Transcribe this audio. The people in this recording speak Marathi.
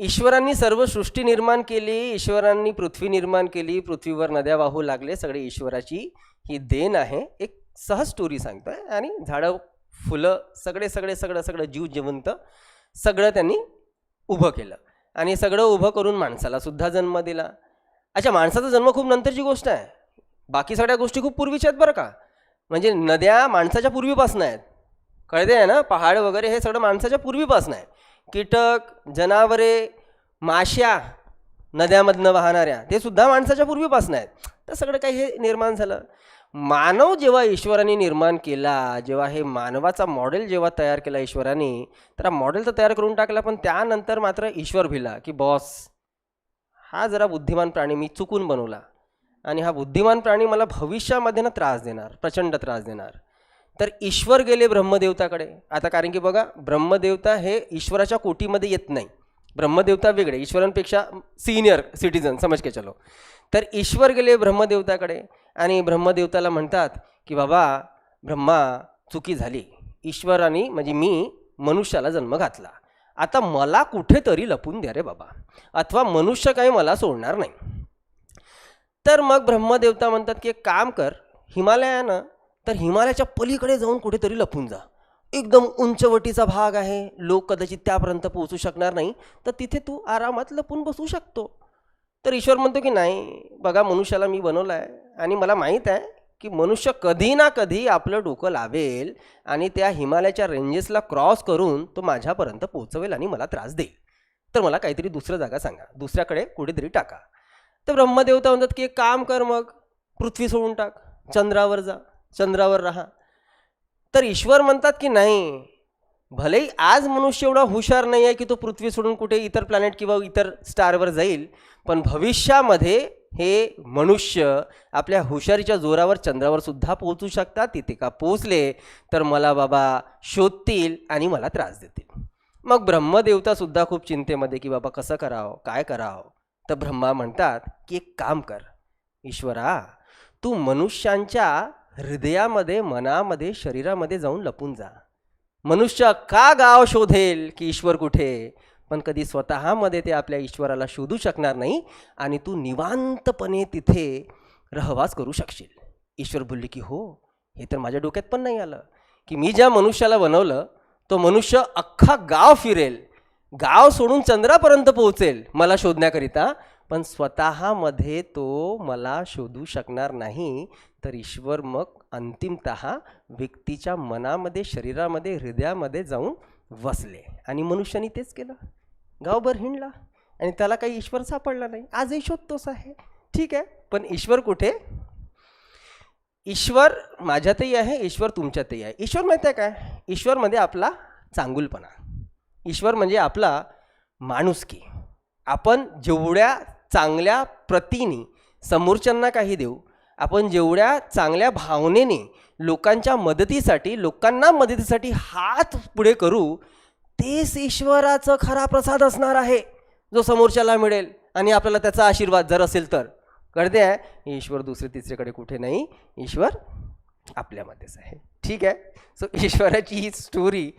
ईश्वरांनी सर्व सृष्टी निर्माण केली ईश्वरांनी पृथ्वी निर्माण केली पृथ्वीवर नद्या वाहू लागले सगळे ईश्वराची ही देण आहे. एक सहज स्टोरी सांगतोय आणि झाडं फुलं सगळे सगळे सगळं सगळं जीव जिवंत सगळं त्यांनी उभं केलं. आणि सगळं उभं करून माणसाला सुद्धा जन्म दिला. अच्छा माणसाचा जन्म खूप नंतरची गोष्ट आहे. बाकी सगळ्या गोष्टी खूप पूर्वीच्या आहेत बरं का. म्हणजे नद्या माणसाच्या पूर्वीपासून आहेत. कळते आहे ना? पहाड वगैरे हे सगळं माणसाच्या पूर्वीपासून आहे. कीटक जनावरे माश्या नद्यामधनं वाहणाऱ्या ते सुद्धा माणसाच्या पूर्वीपासून आहेत. तर सगळं काही हे निर्माण झालं. मानव जेव्हा ईश्वराने निर्माण केला जेव्हा हे मानवाचा मॉडेल जेव्हा तयार केला ईश्वराने तर हा मॉडेल तर तयार करून टाकला पण त्यानंतर मात्र ईश्वर भिला की बॉस हा जरा बुद्धिमान प्राणी मी चुकून बनवला आणि हा बुद्धिमान प्राणी मला भविष्यामध्ये ना त्रास देणार प्रचंड त्रास देणार. तर ईश्वर गेले ब्रह्मदेवताकडे. आता कारण की बघा ब्रह्मदेवता हे ईश्वराच्या कोटीमध्ये येत नाही. ब्रह्मदेवता वेगळे ईश्वरांपेक्षा सिनियर सिटीजन समज के चलो. तर ईश्वर गेले ब्रह्मदेवताकडे आणि ब्रह्मदेवताला म्हणतात की बाबा ब्रह्मा चुकी झाली. ईश्वराने म्हणजे मी मनुष्याला जन्म घातला. आता मला कुठेतरी लपून द्या रे बाबा. अथवा मनुष्य काही मला सोडणार नाही. तर मग ब्रह्मदेवता म्हणतात की एक काम कर हिमालयानं तर हिमालयाच्या पलीकडे जाऊन कुठेतरी लपून जा. एकदम उंचवटीचा भाग आहे. लोक कदाचित त्यापर्यंत पोहोचू शकणार नाही. तर तिथे तू आरामात लपून बसू शकतो. तर ईश्वर म्हणतो की नाही बघा मनुष्याला मी बनवलं आहे आणि मला माहीत आहे की मनुष्य कधी ना कधी आपलं डोकं लावेल आणि त्या हिमालयाच्या रेंजेसला क्रॉस करून तो माझ्यापर्यंत पोहोचवेल आणि मला त्रास देईल. तर मला काहीतरी दुसरं जागा सांगा. दुसऱ्याकडे कुठेतरी टाका. तर ब्रह्मदेवता म्हणतात की एक काम कर मग. पृथ्वी सोडून टाक. चंद्रावर जा. चंद्रावर राहा. तर ईश्वर म्हणतात की नाही भलेही आज मनुष्य एवढा हुशार नाही आहे की तो पृथ्वी सोडून कुठे इतर प्लॅनेट किंवा इतर स्टारवर जाईल पण भविष्यामध्ये हे मनुष्य आपल्या हुशारीच्या जोरावर चंद्रावर सुद्धा पोहोचू शकतात. तिथे का पोचले तर मला बाबा शोधतील आणि मला त्रास देतील. मग ब्रह्मदेवतासुद्धा खूप चिंतेमध्ये की बाबा कसं करावं काय करावं? तर ब्रह्मा म्हणतात की एक काम कर ईश्वरा तू मनुष्यांच्या हृदयामध्ये मनामध्ये शरीरामध्ये जाऊन लपून जा. मनुष्य का गाव शोधेल की ईश्वर कुठे? पण कधी स्वतःमध्ये ते आपल्या ईश्वराला शोधू शकणार नाही आणि तू निवांतपणे तिथे रहवास करू शकशील. ईश्वर बोलली की हो हे तर माझ्या डोक्यात पण नाही आलं की मी ज्या मनुष्याला बनवलं तो मनुष्य अख्खा गाव फिरेल. गाव सोडून चंद्रापर्यंत पोहोचेल मला शोधण्याकरिता. पण स्वतःमध्ये तो मला शोधू शकणार नाही तर ईश्वर मग अंतिमत व्यक्तीच्या मनामध्ये शरीरामध्ये हृदयामध्ये जाऊन वसले. आणि मनुष्याने तेच केलं. गावभर हिंडला. आणि त्याला काही ईश्वर सापडला नाही. आजही शोधतोच आहे. ठीक आहे. पण ईश्वर कुठे? ईश्वर माझ्यातही आहे ईश्वर तुमच्यातही आहे. ईश्वर माहिती आहे काय? ईश्वरमध्ये म्हणजे आपला चांगुलपणा. ईश्वर म्हणजे आपला माणुसकी. आपण जेवढ्या चांगल्या प्रतीने समोरच्यांना काही देऊ. आपण जेवढ्या चांगल्या भावनेने लोकांच्या मदतीसाठी लोकांना मदतीसाठी हात पुढे करू तेच ईश्वराचं खरा प्रसाद असणार आहे जो समोरच्याला मिळेल आणि आपल्याला त्याचा आशीर्वाद जर असेल तर. कळते आहे ईश्वर दुसरे तिसरीकडे कुठे नाही. ईश्वर आपल्यामध्येच आहे. ठीक आहे? सो ईश्वराची ही स्टोरी